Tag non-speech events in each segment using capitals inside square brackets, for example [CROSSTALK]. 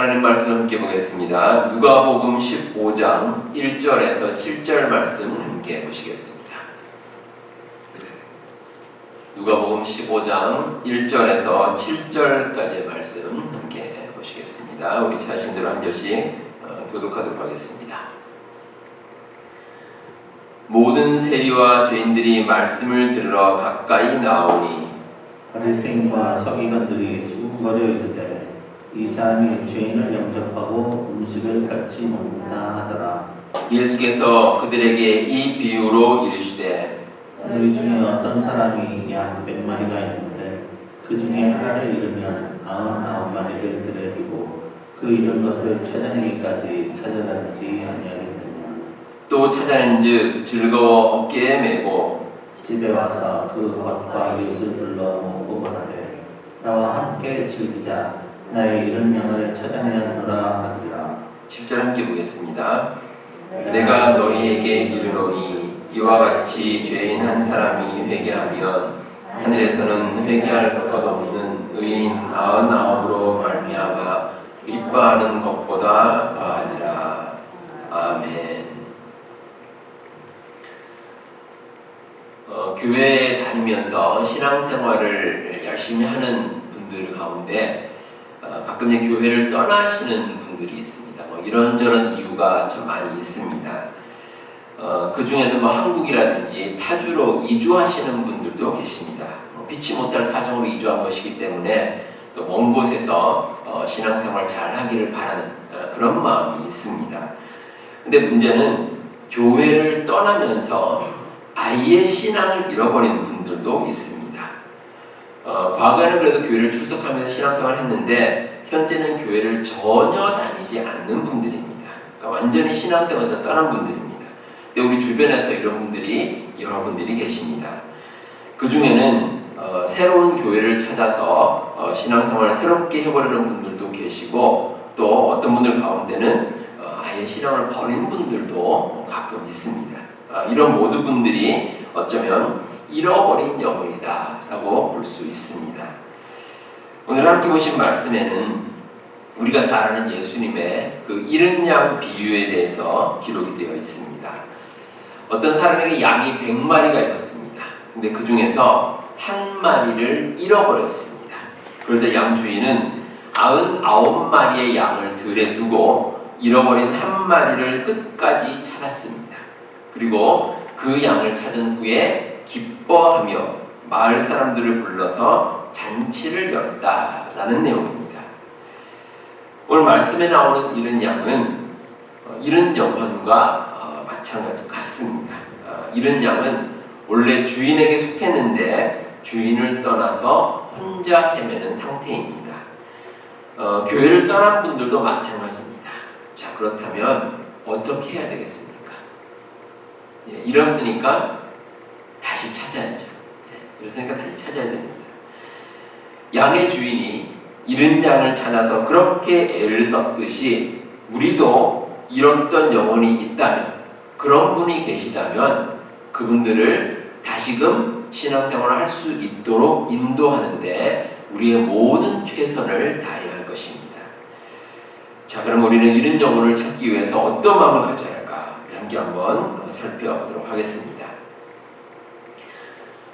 하나님 말씀 함께 보겠습니다. 누가복음 15장 1절에서 7절 말씀 함께 보시겠습니다. 누가복음 15장 1절에서 7절까지의 말씀 함께 보시겠습니다. 우리 찾으신 대로 한 절씩 어, 교독하도록 하겠습니다. 모든 세리와 죄인들이 말씀을 들으러 가까이 나오니 바리새인과 서기관들이 수군거려 이 사람이 죄인을 영접하고 음식을 같이 먹나 하더라. 예수께서 그들에게 이 비유로 이르시되 너희 중에 어떤 사람이 양 백마리가 있는데 그 중에 하나를 잃으면 아흔아홉 마리를 들여주고 그 잃은 것을 찾아내기까지 찾아다니지 아니하겠느냐. 또 찾아낸즉 즐거워 어깨에 메고 집에 와서 그 겉과 이웃을 불러 모으고 말하되 나와 함께 즐기자 나의 잃은 양을 찾아내었노라 하리라. 7절 함께 보겠습니다. 내가 너희에게 이르노니 이와 같이 죄인 한 사람이 회개하면 하늘에서는 회개할 것 없는 의인 아흔아홉으로 말미암아 기뻐하는 것보다 더하리라. 아멘. 어, 교회에 다니면서 신앙생활을 열심히 하는 분들 가운데 어, 가끔 교회를 떠나시는 분들이 있습니다. 뭐 이런저런 이유가 참 많이 있습니다. 어, 그 중에는 뭐 한국이라든지 타주로 이주하시는 분들도 계십니다. 뭐 피치 못할 사정으로 이주한 것이기 때문에 또 먼 곳에서 어, 신앙생활 잘 하기를 바라는 어, 그런 마음이 있습니다. 근데 문제는 교회를 떠나면서 아예 신앙을 잃어버리는 분들도 있습니다. 어, 과거에는 그래도 교회를 출석하면서 신앙생활을 했는데 현재는 교회를 전혀 다니지 않는 분들입니다. 그러니까 완전히 신앙생활에서 떠난 분들입니다. 근데 우리 주변에서 이런 분들이 여러분들이 계십니다. 그 중에는 어, 새로운 교회를 찾아서 어, 신앙생활을 새롭게 해보려는 분들도 계시고 또 어떤 분들 가운데는 어, 아예 신앙을 버린 분들도 가끔 있습니다. 아, 이런 모든 분들이 어쩌면 잃어버린 수 있습니다. 오늘 함께 보신 말씀에는 우리가 잘 아는 예수님의 그 잃은 양 비유에 대해서 기록이 되어 있습니다. 어떤 사람에게 양이 100마리가 있었습니다. 근데 그 중에서 한 마리를 잃어버렸습니다. 그러자 양 주인은 99마리의 양을 들에 두고 잃어버린 한 마리를 끝까지 찾았습니다. 그리고 그 양을 찾은 후에 기뻐하며 마을 사람들을 불러서 잔치를 열었다라는 내용입니다. 오늘 말씀에 나오는 이른 양은 어, 이른 영혼과 어, 마찬가지 같습니다. 어, 이른 양은 원래 주인에게 속했는데 주인을 떠나서 혼자 헤매는 상태입니다. 어, 교회를 떠난 분들도 마찬가지입니다. 자 그렇다면 어떻게 해야 되겠습니까? 예, 잃었으니까 다시 찾아야죠. 예, 잃었으니까 다시 찾아야 됩니다. 양의 주인이 잃은 양을 찾아서 그렇게 애를 썼듯이 우리도 잃었던 영혼이 있다면 그런 분이 계시다면 그분들을 다시금 신앙생활을 할 수 있도록 인도하는데 우리의 모든 최선을 다해야 할 것입니다. 자, 그럼 우리는 잃은 영혼을 찾기 위해서 어떤 마음을 가져야 할까? 우리 함께 한번 살펴보도록 하겠습니다.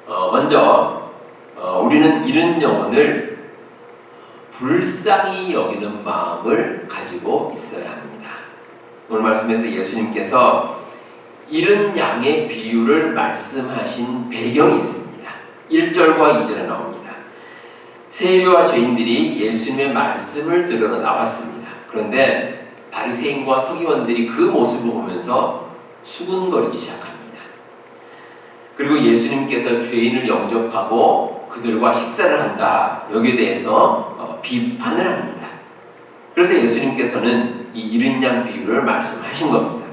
어, 먼저 어, 우리는 잃은 영혼을 불쌍히 여기는 마음을 가지고 있어야 합니다. 오늘 말씀에서 예수님께서 잃은 양의 비유를 말씀하신 배경이 있습니다. 1절과 2절에 나옵니다. 세리와 죄인들이 예수님의 말씀을 들으러 나왔습니다. 그런데 바리새인과 서기관들이 그 모습을 보면서 수군거리기 시작합니다. 그리고 예수님께서 죄인을 영접하고 그들과 식사를 한다. 여기에 대해서 어, 비판을 합니다. 그래서 예수님께서는 이 잃은 양 비유를 말씀하신 겁니다.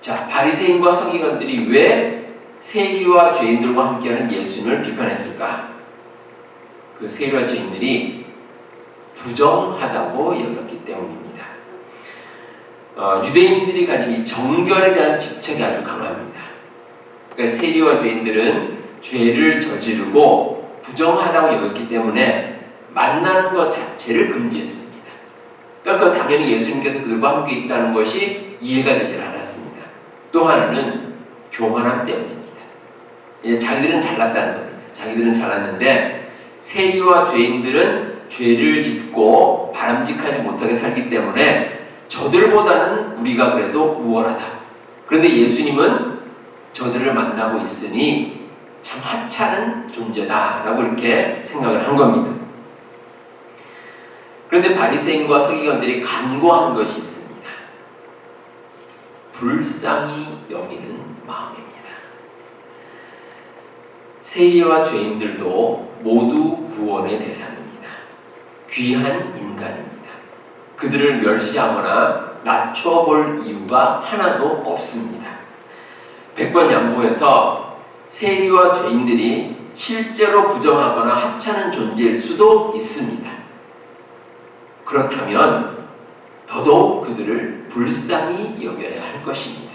자, 바리새인과 서기관들이 왜 세리와 죄인들과 함께하는 예수님을 비판했을까? 그 세리와 죄인들이 부정하다고 여겼기 때문입니다. 어, 유대인들이 가진 이 정결에 대한 집착이 아주 강합니다. 그러니까 세리와 죄인들은 죄를 저지르고 부정하다고 여겼기 때문에 만나는 것 자체를 금지했습니다. 그러니까 당연히 예수님께서 그들과 함께 있다는 것이 이해가 되질 않았습니다. 또 하나는 교만함 때문입니다. 이제 자기들은 잘났다는 겁니다. 자기들은 잘났는데 세리와 죄인들은 죄를 짓고 바람직하지 못하게 살기 때문에 저들보다는 우리가 그래도 우월하다. 그런데 예수님은 저들을 만나고 있으니 참 하찮은 존재다라고 이렇게 생각을 한 겁니다. 그런데 바리새인과 서기관들이 간과한 것이 있습니다. 불쌍히 여기는 마음입니다. 세리와 죄인들도 모두 구원의 대상입니다. 귀한 인간입니다. 그들을 멸시하거나 낮춰볼 이유가 하나도 없습니다. 백번양보에서 세리와 죄인들이 실제로 부정하거나 하찮은 존재일 수도 있습니다. 그렇다면 더더욱 그들을 불쌍히 여겨야 할 것입니다.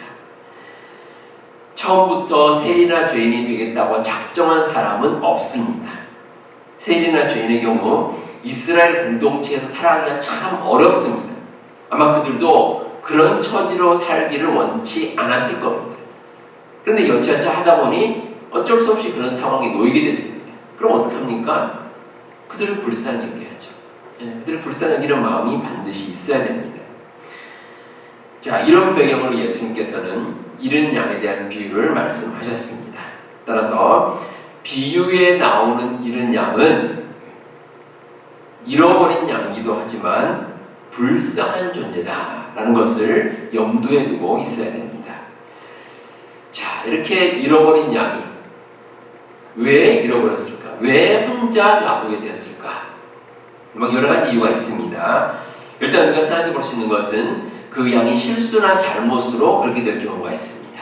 처음부터 세리나 죄인이 되겠다고 작정한 사람은 없습니다. 세리나 죄인의 경우 이스라엘 공동체에서 살아가기가 참 어렵습니다. 아마 그들도 그런 처지로 살기를 원치 않았을 겁니다. 그런데 여차여차 하다 보니 어쩔 수 없이 그런 상황에 놓이게 됐습니다. 그럼 어떡합니까? 그들을 불쌍히 여겨야죠. 예, 그들을 불쌍히 여기는 마음이 반드시 있어야 됩니다. 자, 이런 배경으로 예수님께서는 이른 양에 대한 비유를 말씀하셨습니다. 따라서 비유에 나오는 이른 양은 잃어버린 양이기도 하지만 불쌍한 존재다라는 것을 염두에 두고 있어야 됩니다. 자, 이렇게 잃어버린 양이 왜 잃어버렸을까? 왜 혼자 놔두게 되었을까? 막 여러 가지 이유가 있습니다. 일단 우리가 생각해 볼 수 있는 것은 그 양이 실수나 잘못으로 그렇게 될 경우가 있습니다.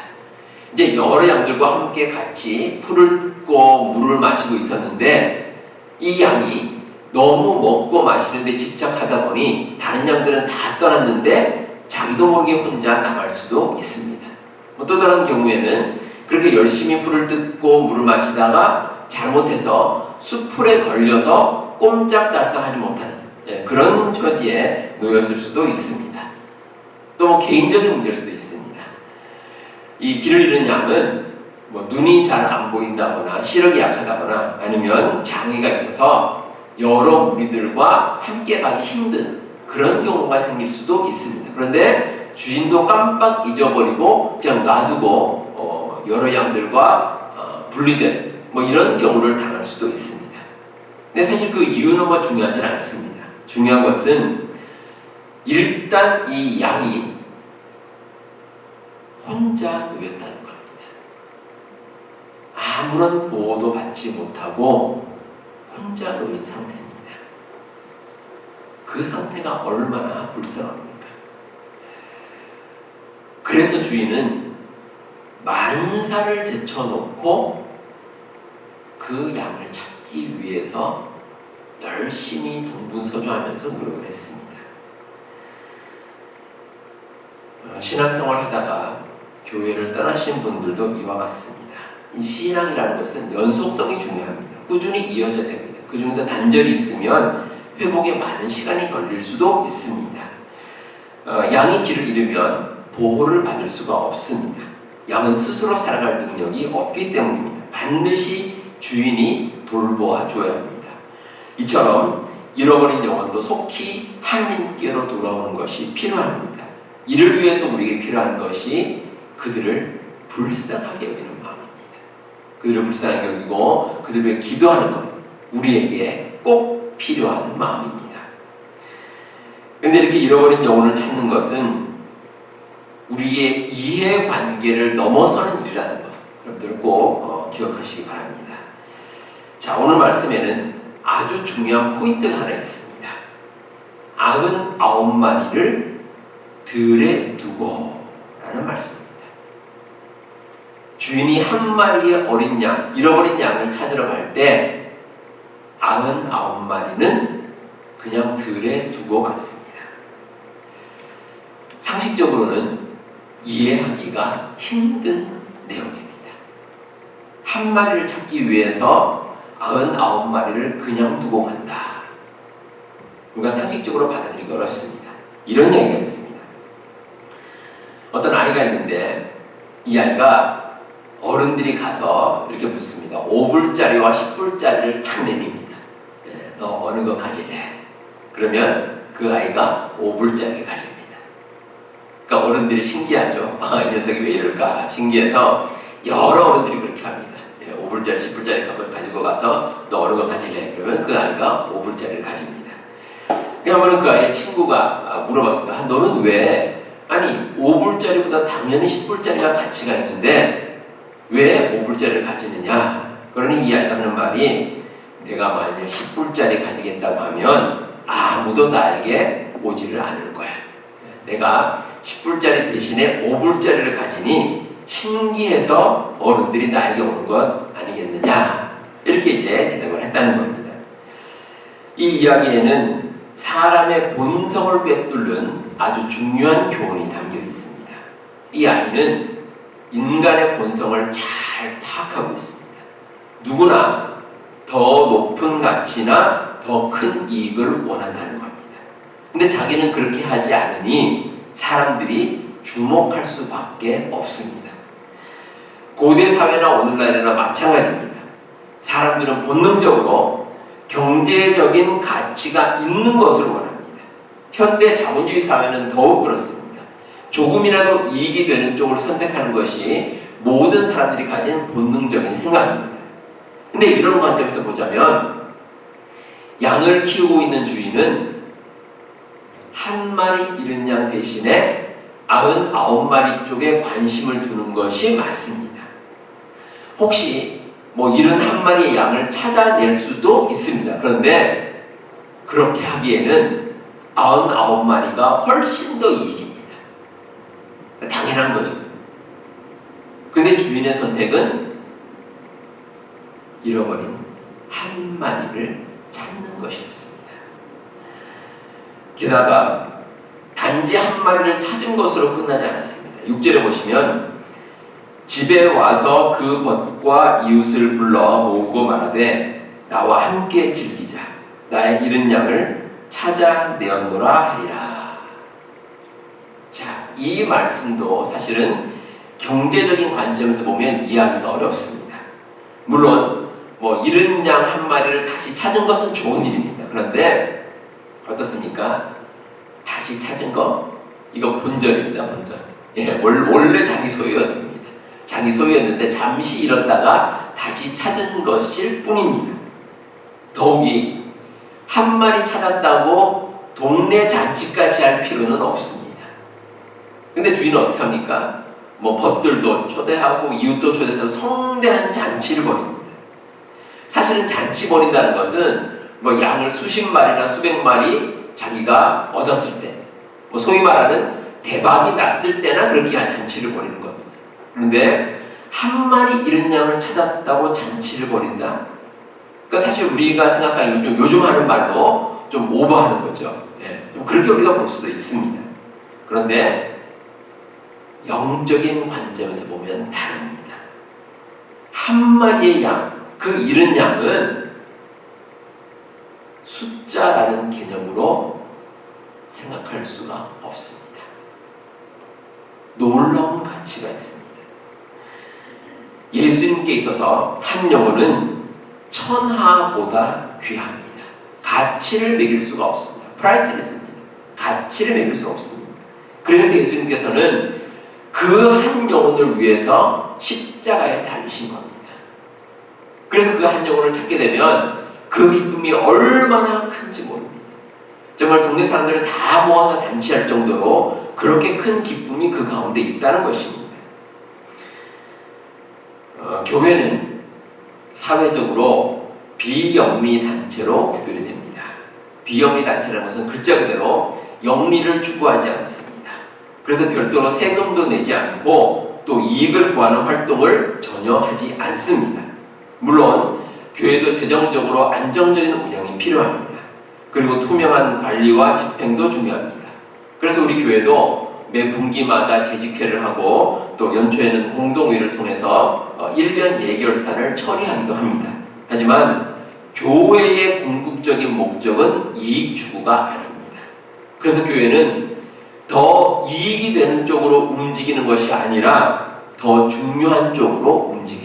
이제 여러 양들과 함께 같이 풀을 뜯고 물을 마시고 있었는데 이 양이 너무 먹고 마시는데 집착하다 보니 다른 양들은 다 떠났는데 자기도 모르게 혼자 남을 수도 있습니다. 뭐또 다른 경우에는 그렇게 열심히 풀을 뜯고 물을 마시다가 잘못해서 수풀에 걸려서 꼼짝달싹하지 못하는 예, 그런 처지에 놓였을 수도 있습니다. 또 뭐 개인적인 문제일 수도 있습니다. 이 길을 잃은 양은 뭐 눈이 잘 안 보인다거나 시력이 약하다거나 아니면 장애가 있어서 여러 무리들과 함께 가기 힘든 그런 경우가 생길 수도 있습니다. 그런데 주인도 깜빡 잊어버리고 그냥 놔두고 어, 여러 양들과 어, 분리된 뭐 이런 경우를 당할 수도 있습니다. 근데 사실 그 이유는 뭐 중요하진 않습니다. 중요한 것은 일단 이 양이 혼자 놓였다는 겁니다. 아무런 보호도 받지 못하고 혼자 놓인 상태입니다. 그 상태가 얼마나 불쌍합니까? 그래서 주인은 만사를 제쳐놓고 그 양을 찾기 위해서 열심히 동분서주하면서 노력을 했습니다. 어, 신앙생활 하다가 교회를 떠나신 분들도 이와 같습니다. 이 신앙이라는 것은 연속성이 중요합니다. 꾸준히 이어져야 됩니다. 그 중에서 단절이 있으면 회복에 많은 시간이 걸릴 수도 있습니다. 어, 양이 길을 잃으면 보호를 받을 수가 없습니다. 양은 스스로 살아갈 능력이 없기 때문입니다. 반드시 주인이 돌보아 줘야 합니다. 이처럼 잃어버린 영혼도 속히 하나님께로 돌아오는 것이 필요합니다. 이를 위해서 우리에게 필요한 것이 그들을 불쌍하게 여기는 마음입니다. 그들을 불쌍하게 여기고 그들을 위해 기도하는 것, 우리에게 꼭 필요한 마음입니다. 근데 이렇게 잃어버린 영혼을 찾는 것은 우리의 이해관계를 넘어서는 일이라는 것, 여러분들 꼭 어, 기억하시기 바랍니다. 자, 오늘 말씀에는 아주 중요한 포인트가 하나 있습니다. 아흔 아홉 마리를 들에 두고 라는 말씀입니다. 주인이 한 마리의 어린 양, 잃어버린 양을 찾으러 갈 때 아흔 아홉 마리는 그냥 들에 두고 갔습니다. 상식적으로는 이해하기가 힘든 내용입니다. 한 마리를 찾기 위해서 아흔 아홉 마리를 그냥 두고 간다. 우리가 상식적으로 받아들이기 어렵습니다. 이런 얘기가 있습니다. 어떤 아이가 있는데 이 아이가 어른들이 가서 이렇게 묻습니다. 5불짜리와 10불짜리를 탁 내립니다. 예, 너 어느 거 가질래? 그러면 그 아이가 5불짜리를 가집니다. 그러니까 어른들이 신기하죠. [LAUGHS] 아, 이 녀석이 왜 이럴까 신기해서 여러 어른들이 그렇게 합니다. 예, 5불짜리, 10불짜리 가면 가지고 가서 너 어느 거 가질래? 그러면 그 아이가 5불짜리를 가집니다. 한번은 그 아이의 친구가 아, 물어봤습니다. 아, 너는 왜 아니 5불짜리보다 당연히 10불짜리가 가치가 있는데 왜 5불짜리를 가지느냐? 그러니 이 아이가 하는 말이 내가 만약 10불짜리 가지겠다고 하면 아무도 나에게 오지를 않을 거야. 내가 10불짜리 대신에 5불짜리를 가지니 신기해서 어른들이 나에게 오는 것 아니겠느냐. 이렇게 이제 대답을 했다는 겁니다. 이 이야기에는 사람의 본성을 꿰뚫는 아주 중요한 교훈이 담겨 있습니다. 이 아이는 인간의 본성을 잘 파악하고 있습니다. 누구나 더 높은 가치나 더 큰 이익을 원한다는 겁니다. 근데 자기는 그렇게 하지 않으니 사람들이 주목할 수밖에 없습니다. 고대 사회나 오늘날이나 마찬가지입니다. 사람들은 본능적으로 경제적인 가치가 있는 것을 원합니다. 현대 자본주의 사회는 더욱 그렇습니다. 조금이라도 이익이 되는 쪽을 선택하는 것이 모든 사람들이 가진 본능적인 생각입니다. 근데 이런 관점에서 보자면 양을 키우고 있는 주인은 한 마리 잃은 양 대신에 99마리 쪽에 관심을 두는 것이 맞습니다. 혹시 뭐 잃은 한 마리의 양을 찾아낼 수도 있습니다. 그런데 그렇게 하기에는 99마리가 훨씬 더 이익입니다. 당연한 거죠. 근데 주인의 선택은 잃어버린 한 마리를 찾는 것이었습니다. 게다가 단지 한 마리를 찾은 것으로 끝나지 않았습니다. 6절에 보시면 집에 와서 그 벗과 이웃을 불러 모으고 말하되 나와 함께 즐기자 나의 잃은 양을 찾아 내었노라 하리라. 자, 이 말씀도 사실은 경제적인 관점에서 보면 이해하기가 어렵습니다. 물론 뭐 잃은 양 한 마리를 다시 찾은 것은 좋은 일입니다. 그런데 어떻습니까? 다시 찾은 거 이거 본전입니다. 본전. 예, 원- 원래 자기 소유였습니다. 자기 소유였는데 잠시 잃었다가 다시 찾은 것일 뿐입니다. 더욱이 한 마리 찾았다고 동네 잔치까지 할 필요는 없습니다. 근데 주인은 어떻게 합니까? 뭐 벗들도 초대하고 이웃도 초대해서 성대한 잔치를 벌입니다. 사실은 잔치 벌인다는 것은 뭐 양을 수십 마리나 수백 마리 자기가 얻었을 때, 뭐 소위 말하는 대박이 났을 때나 그렇게 잔치를 벌이는 겁니다. 그런데 한 마리 잃은 양을 찾았다고 잔치를 벌인다? 그러니까 사실 우리가 생각하는 요즘, 하는 말로 좀 오버하는 거죠. 예, 좀 그렇게 우리가 볼 수도 있습니다. 그런데 영적인 관점에서 보면 다릅니다. 한 마리의 양, 그 잃은 양은 숫자라는 개념으로 생각할 수가 없습니다. 놀라운 가치가 있습니다. 예수님께 있어서 한 영혼은 천하보다 귀합니다. 가치를 매길 수가 없습니다. 프라이스리스입니다. 가치를 매길 수 없습니다. 그래서 예수님께서는 그 한 영혼을 위해서 십자가에 달리신 겁니다. 그래서 그 한 영혼을 찾게 되면 그 기쁨이 얼마나 큰지 모릅니다. 정말 동네 사람들을 다 모아서 잔치할 정도로 그렇게 큰 기쁨이 그 가운데 있다는 것입니다. 어, 교회는 사회적으로 비영리 단체로 구별이 됩니다. 비영리 단체라는 것은 글자 그대로 영리를 추구하지 않습니다. 그래서 별도로 세금도 내지 않고 또 이익을 구하는 활동을 전혀 하지 않습니다. 물론 교회도 재정적으로 안정적인 운영이 필요합니다. 그리고 투명한 관리와 집행도 중요합니다. 그래서 우리 교회도 매 분기마다 재직회를 하고 또 연초에는 공동회를 통해서 어, 1년 예결산을 처리하기도 합니다. 하지만 교회의 궁극적인 목적은 이익 추구가 아닙니다. 그래서 교회는 더 이익이 되는 쪽으로 움직이는 것이 아니라 더 중요한 쪽으로 움직여야 합니다.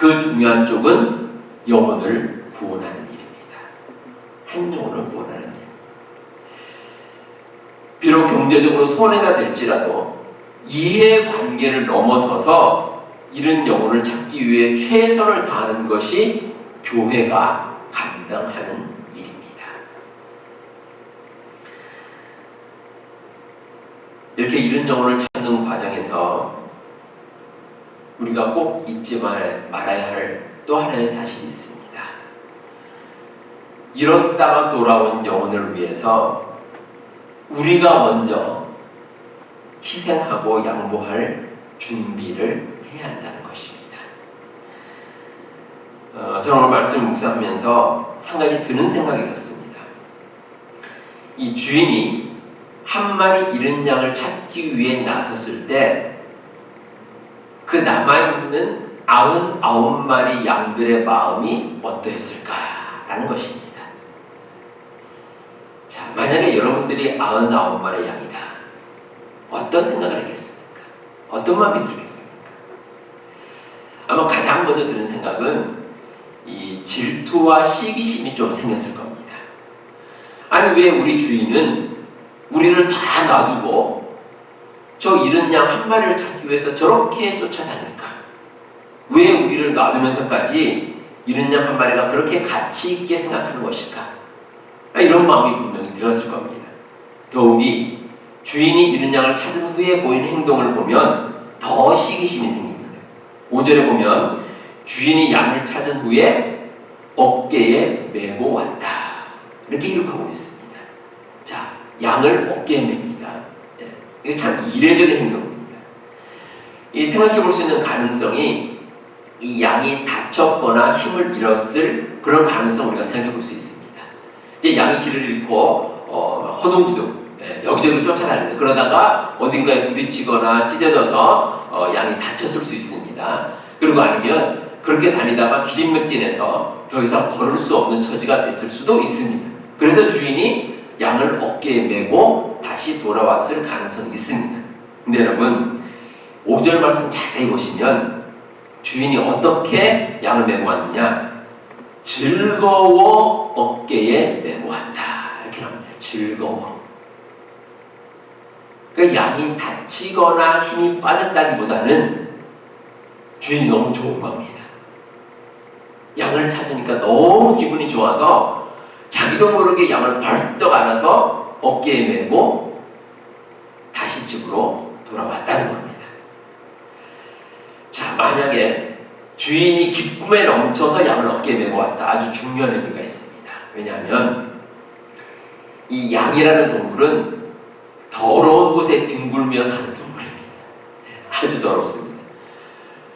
그 중요한 쪽은 영혼을 구원하는 일입니다. 한 영혼을 구원하는 일. 비록 경제적으로 손해가 될지라도 이해 관계를 넘어서서 이런 영혼을 찾기 위해 최선을 다하는 것이 교회가 감당하는 일입니다. 이렇게 이런 영혼을 찾는 과정에서 우리가 꼭 잊지 말- 말아야 할 또 하나의 사실이 있습니다. 잃었다가 돌아온 영혼을 위해서 우리가 먼저 희생하고 양보할 준비를 해야 한다는 것입니다. 어, 저는 오늘 말씀을 묵상하면서 한 가지 드는 생각이 있었습니다. 이 주인이 한 마리 잃은 양을 찾기 위해 나섰을 때 그 남아있는 아흔아홉 마리 양들의 마음이 어떠했을까라는 것입니다. 자, 만약에 여러분들이 아흔아홉 마리 양이다. 어떤 생각을 했겠습니까? 어떤 마음이 들겠습니까? 아마 가장 먼저 드는 생각은 이 질투와 시기심이 좀 생겼을 겁니다. 아니 왜 우리 주인은 우리를 다 놔두고 저 잃은 양 한 마리를 찾기 위해서 저렇게 쫓아다닐까? 왜 우리를 놔두면서까지 잃은 양 한 마리가 그렇게 가치 있게 생각하는 것일까? 이런 마음이 분명히 들었을 겁니다. 더욱이 주인이 잃은 양을 찾은 후에 보인 행동을 보면 더 시기심이 생깁니다. 5절에 보면 주인이 양을 찾은 후에 어깨에 메고 왔다. 이렇게 기록하고 있습니다. 자, 양을 어깨에 맵니다. 예, 이게 참 이례적인 행동입니다. 이 생각해 볼 수 있는 가능성이 이 양이 다쳤거나 힘을 잃었을 그런 가능성 우리가 생각해 볼 수 있습니다. 이제 양이 길을 잃고 어, 허둥지둥 예, 여기저기 쫓아다니는데 그러다가 어딘가에 부딪히거나 찢어져서 어, 양이 다쳤을 수 있습니다. 그리고 아니면 그렇게 다니다가 기진맥진해서 더 이상 걸을 수 없는 처지가 됐을 수도 있습니다. 그래서 주인이 양을 어깨에 메고 다시 돌아왔을 가능성이 있습니다. 근데 여러분 5절 말씀 자세히 보시면 주인이 어떻게 양을 메고 왔느냐 즐거워 어깨에 메고 왔다 이렇게 나옵니다. 즐거워 그 양이 다치거나 힘이 빠졌다기보다는 주인이 너무 좋은 겁니다. 양을 찾으니까 너무 기분이 좋아서 자기도 모르게 양을 벌떡 안아서 어깨에 메고 다시 집으로 돌아왔다는 겁니다. 자, 만약에 주인이 기쁨에 넘쳐서 양을 어깨에 메고 왔다. 아주 중요한 의미가 있습니다. 왜냐하면 이 양이라는 동물은 더러운 곳에 뒹굴며 사는 동물입니다. 아주 더럽습니다.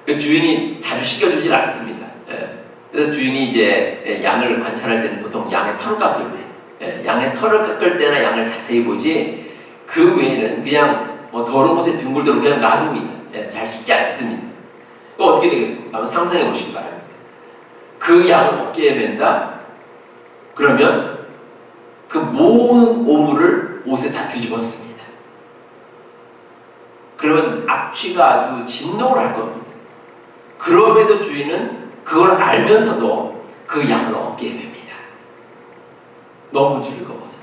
그 주인이 자주 씻겨주질 않습니다. 예. 그래서 주인이 이제 양을 관찰할 때는 보통 양의 털을 깎을 때, 예, 양의 털을 깎을 때나 양을 자세히 보지 그 외에는 그냥 뭐 더러운 곳에 뒹굴도록 그냥 놔둡니다. 예, 잘 씻지 않습니다. 어떻게 되겠습니까? 한번 상상해 보시기 바랍니다. 그 양을 어깨에 맨다? 그러면 그 모든 오물을 옷에 다 뒤집었습니다. 그러면 악취가 아주 진동을 할 겁니다. 그럼에도 주인은 그걸 알면서도 그 양을 어깨에 맵니다. 너무 즐거워서.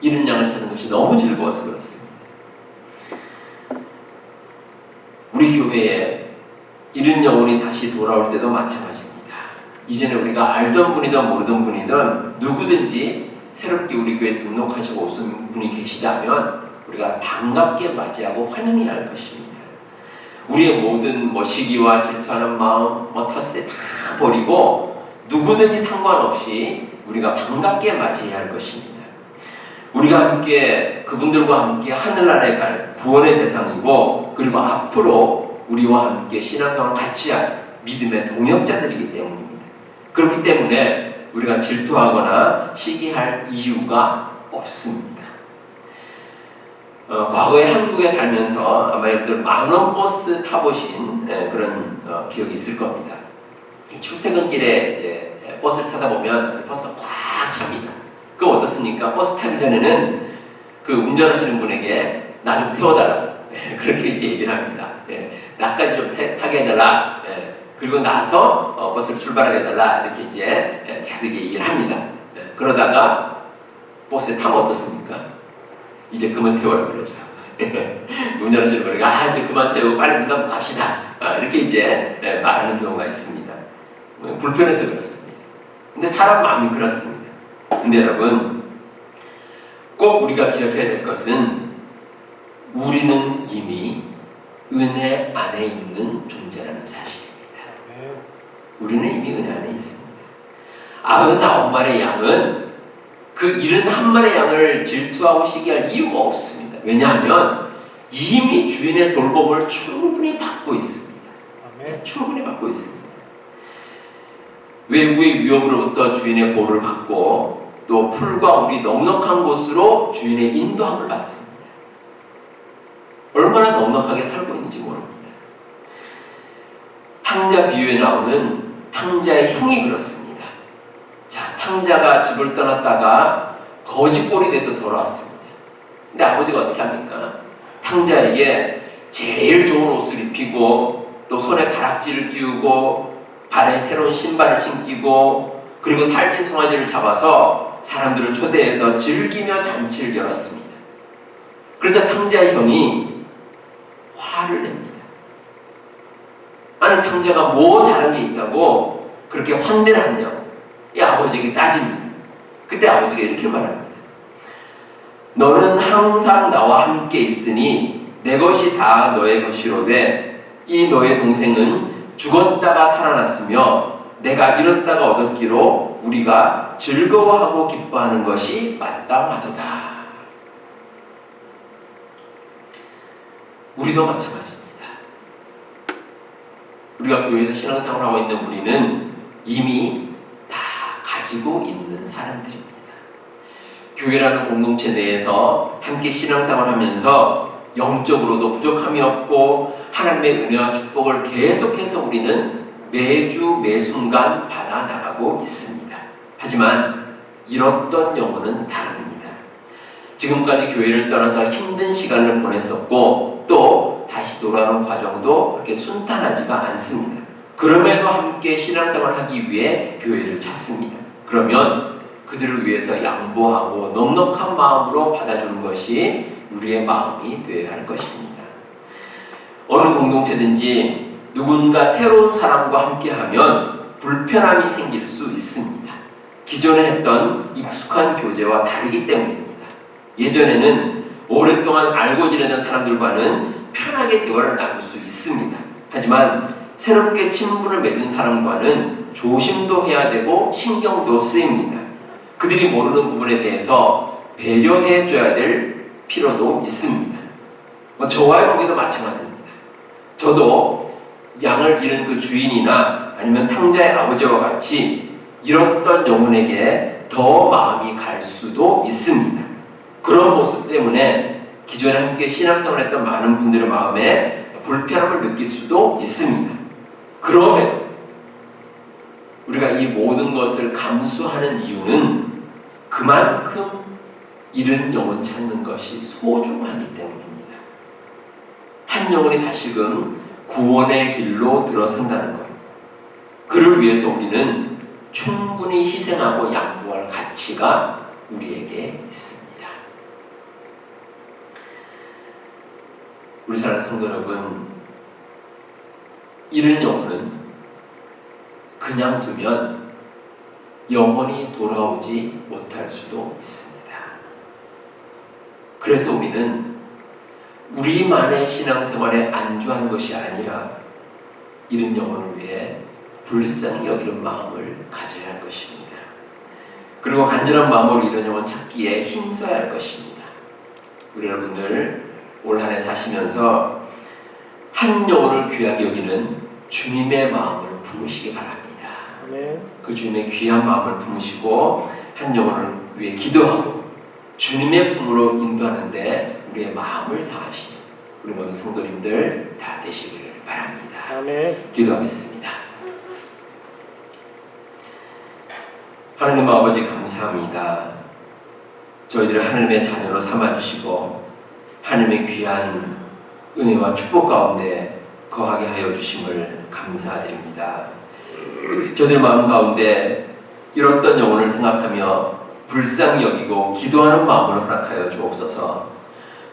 이런 양을 찾는 것이 너무 즐거워서 그렇습니다. 우리 교회에 이런 영혼이 다시 돌아올 때도 마찬가지입니다. 이전에 우리가 알던 분이든 모르던 분이든 누구든지 새롭게 우리 교회 등록하시고 오신 분이 계시다면 우리가 반갑게 맞이하고 환영해야 할 것입니다. 우리의 모든 뭐 시기와 질투하는 마음, 뭐 텃세 다 버리고 누구든지 상관없이 우리가 반갑게 맞이해야 할 것입니다. 우리가 함께 그분들과 함께 하늘나라에 갈 구원의 대상이고 그리고 앞으로 우리와 함께 신앙생활 같이 할 믿음의 동역자들이기 때문입니다. 그렇기 때문에 우리가 질투하거나 시기할 이유가 없습니다. 어, 과거에 한국에 살면서 아마 여러분들 만원 버스 타보신 예, 그런 어, 기억이 있을 겁니다. 이 출퇴근길에 이제 예, 버스를 타다 보면 버스가 꽉 찹니다. 그럼 어떻습니까? 버스 타기 전에는 그 운전하시는 분에게 나 좀 태워달라. 예, 그렇게 이제 얘기를 합니다. 예, 나까지 좀 태- 타게 해달라. 예, 그리고 나서 어, 버스를 출발하게 해달라. 이렇게 이제 예, 계속 얘기를 합니다. 예, 그러다가 버스에 타면 어떻습니까? 이제 그만 태워라 그러죠. [LAUGHS] 운전하시는 분에게 아 이제 그만 태우고 빨리 문 닫고 갑시다. 아, 이렇게 이제 예, 말하는 경우가 있습니다. 뭐, 불편해서 그렇습니다. 근데 사람 마음이 그렇습니다. 근데 여러분 꼭 우리가 기억해야 될 것은 우리는 이미 은혜 안에 있는 존재라는 사실입니다. 우리는 이미 은혜 안에 있습니다. 아흔아홉 마리의 양은 그 일흔 한 마리의 양을 질투하고 시기할 이유가 없습니다. 왜냐하면 이미 주인의 돌봄을 충분히 받고 있습니다. 충분히 받고 있습니다. 외부의 위협으로부터 주인의 보호를 받고 또 풀과 우리 넉넉한 곳으로 주인의 인도함을 받습니다. 얼마나 넉넉하게 살고 있는지 모릅니다. 탕자 비유에 나오는 탕자의 형이 그렇습니다. 자, 탕자가 집을 떠났다가 거지꼴이 돼서 돌아왔습니다. 근데 아버지가 어떻게 합니까? 탕자에게 제일 좋은 옷을 입히고 또 손에 가락지를 끼우고 발에 새로운 신발을 신기고 그리고 살찐 송아지를 잡아서 사람들을 초대해서 즐기며 잔치를 열었습니다. 그래서 탕자의 형이 화를 냅니다. 아니 탕자가 뭐 잘한 게 있다고 그렇게 환대를 하느냐고 이 아버지에게 따집니다. 그때 아버지가 이렇게 말합니다. 너는 항상 나와 함께 있으니 내 것이 다 너의 것이로되 이 너의 동생은 죽었다가 살아났으며 내가 잃었다가 얻었기로 우리가 즐거워하고 기뻐하는 것이 마땅하도다. 우리도 마찬가지입니다. 우리가 교회에서 신앙생활을 하고 있는 우리는 이미 다 가지고 있는 사람들입니다. 교회라는 공동체 내에서 함께 신앙생활을 하면서 영적으로도 부족함이 없고 하나님의 은혜와 축복을 계속해서 우리는 매주 매 순간 받아 나가고 있습니다. 하지만 잃었던 영혼은 다릅니다. 지금까지 교회를 떠나서 힘든 시간을 보냈었고 또 다시 돌아오는 과정도 그렇게 순탄하지가 않습니다. 그럼에도 함께 신앙생활을 하기 위해 교회를 찾습니다. 그러면 그들을 위해서 양보하고 넉넉한 마음으로 받아주는 것이 우리의 마음이 되어야 할 것입니다. 어느 공동체든지 누군가 새로운 사람과 함께하면 불편함이 생길 수 있습니다. 기존에 했던 익숙한 교제와 다르기 때문입니다. 예전에는 오랫동안 알고 지내던 사람들과는 편하게 대화를 나눌 수 있습니다. 하지만 새롭게 친분을 맺은 사람과는 조심도 해야 되고 신경도 쓰입니다. 그들이 모르는 부분에 대해서 배려해 줘야 될 필요도 있습니다. 뭐 저와의 관계도 마찬가지입니다. 저도 양을 잃은 그 주인이나 아니면 탕자의 아버지와 같이 잃었던 영혼에게 더 마음이 갈 수도 있습니다. 그런 모습 때문에 기존에 함께 신앙생활 했던 많은 분들의 마음에 불편함을 느낄 수도 있습니다. 그럼에도 우리가 이 모든 것을 감수하는 이유는 그만큼 잃은 영혼 찾는 것이 소중하기 때문입니다. 한 영혼이 다시금 구원의 길로 들어선다는 것. 그를 위해서 우리는 충분히 희생하고 양보할 가치가 우리에게 있습니다. 우리 사랑하는 성도 여러분, 잃은 영혼은 그냥 두면 영원히 돌아오지 못할 수도 있습니다. 그래서 우리는 우리만의 신앙생활에 안주한 것이 아니라 잃은 영혼을 위해 불쌍히 여기는 마음을 가져야 할 것입니다. 그리고 간절한 마음으로 잃은 영혼 찾기에 힘써야 할 것입니다. 우리 여러분들 올 한 해 사시면서 한 영혼을 귀하게 여기는 주님의 마음을 품으시기 바랍니다. 그 주님의 귀한 마음을 품으시고 한 영혼을 위해 기도하고 주님의 품으로 인도하는데 우리의 마음을 다하시는 우리 모든 성도님들 다 되시기를 바랍니다. 아멘. 기도하겠습니다. 하나님 아버지 감사합니다. 저희들을 하나님의 자녀로 삼아주시고 하나님의 귀한 은혜와 축복 가운데 거하게 하여 주심을 감사드립니다. 저희들 마음 가운데 잃었던 영혼을 생각하며 불쌍히 여기고 기도하는 마음을 허락하여 주옵소서.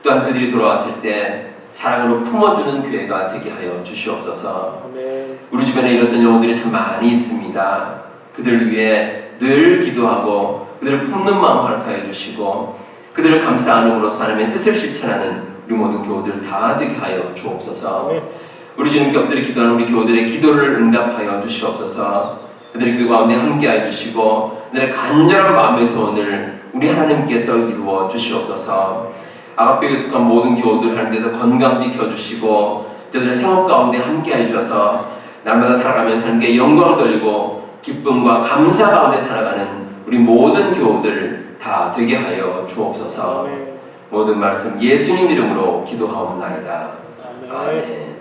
또한 그들이 돌아왔을 때 사랑으로 품어주는 교회가 되게 하여 주시옵소서. 아멘. 우리 주변에 이렇던 영혼들이 참 많이 있습니다. 그들을 위해 늘 기도하고 그들을 품는 마음 허락하여 주시고 그들을 감싸 안음으로써 하나님의 뜻을 실천하는 우리 모든 교우들 다 되게 하여 주옵소서. 아멘. 우리 주님께 엎드려 기도하는 우리 교우들의 기도를 응답하여 주시옵소서. 그들의 기도 가운데 함께하여 주시고 그들의 간절한 마음의 소원을 우리 하나님께서 이루어 주시옵소서. 아가페에 속한 모든 교우들 하나님께서 건강 지켜주시고 저들의 생업 가운데 함께해 주셔서 날마다 살아가면서 하나님께 영광을 돌리고 기쁨과 감사 가운데 살아가는 우리 모든 교우들 다 되게 하여 주옵소서. 모든 말씀 예수님 이름으로 기도하옵나이다. 아멘.